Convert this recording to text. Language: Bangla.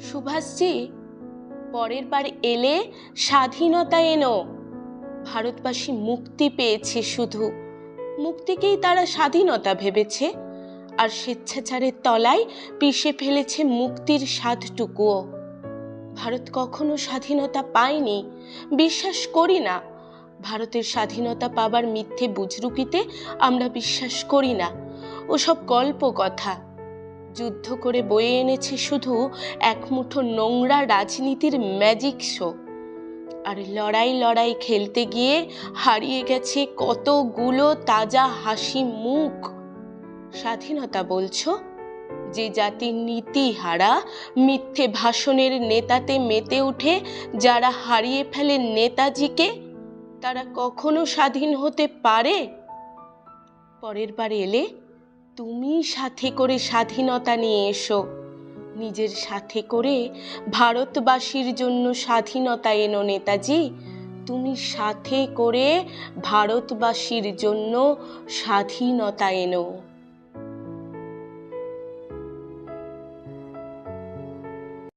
সুভাষজি, পরের বার এলে স্বাধীনতা এনো। ভারতবাসী মুক্তি পেয়েছে শুধু। মুক্তিকেই তারা স্বাধীনতা ভেবেছে, আর স্বেচ্ছাচারের তলায় পিষে ফেলেছে মুক্তির স্বাদটুকুও। ভারত কখনো স্বাধীনতা পায়নি, বিশ্বাস করি না। ভারতের স্বাধীনতা পাবার মিথ্যে বুজরুকিতে আমরা বিশ্বাস করি না। ওসব গল্প কথা। যুদ্ধ করে বয়ে এনেছে শুধু এক মুঠো নোংরা রাজনীতির ম্যাজিক শো আর লড়াই লড়াই খেলতে গিয়ে হারিয়ে গেছে কতগুলো তাজা হাসি মুখ। স্বাধীনতা বলছো? যে জাতির নীতি হারা, মিথ্যে ভাষণের নেতাতে মেতে উঠে যারা হারিয়ে ফেলে নেতাজিকে, তারা কখনো স্বাধীন হতে পারে? পরের বার এলে তুমি সাথে করে স্বাধীনতা নিয়ে এসো। নিজের সাথে করে ভারতবাসীর জন্য স্বাধীনতা এনো নেতাজি। তুমি সাথে করে ভারতবাসীর জন্য স্বাধীনতা এনো।